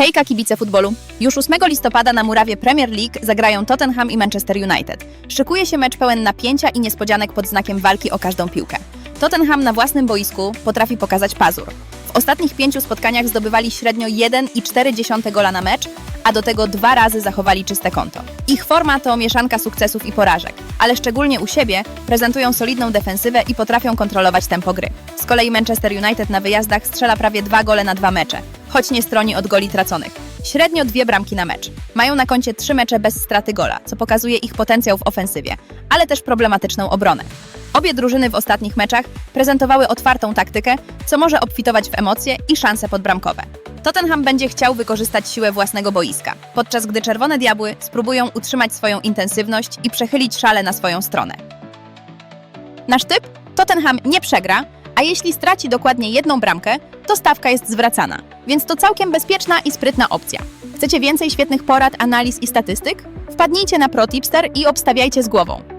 Hejka kibice futbolu. Już 8 listopada na murawie Premier League zagrają Tottenham i Manchester United. Szykuje się mecz pełen napięcia i niespodzianek pod znakiem walki o każdą piłkę. Tottenham na własnym boisku potrafi pokazać pazur. W ostatnich pięciu spotkaniach zdobywali średnio 1,4 gola na mecz, a do tego dwa razy zachowali czyste konto. Ich forma to mieszanka sukcesów i porażek, ale szczególnie u siebie prezentują solidną defensywę i potrafią kontrolować tempo gry. Z kolei Manchester United na wyjazdach strzela prawie dwa gole na dwa mecze, choć nie stroni od goli traconych. Średnio dwie bramki na mecz. Mają na koncie trzy mecze bez straty gola, co pokazuje ich potencjał w ofensywie, ale też problematyczną obronę. Obie drużyny w ostatnich meczach prezentowały otwartą taktykę, co może obfitować w emocje i szanse podbramkowe. Tottenham będzie chciał wykorzystać siłę własnego boiska, podczas gdy Czerwone Diabły spróbują utrzymać swoją intensywność i przechylić szale na swoją stronę. Nasz typ? Tottenham nie przegra, a jeśli straci dokładnie jedną bramkę, to stawka jest zwracana, więc to całkiem bezpieczna i sprytna opcja. Chcecie więcej świetnych porad, analiz i statystyk? Wpadnijcie na ProTipster i obstawiajcie z głową.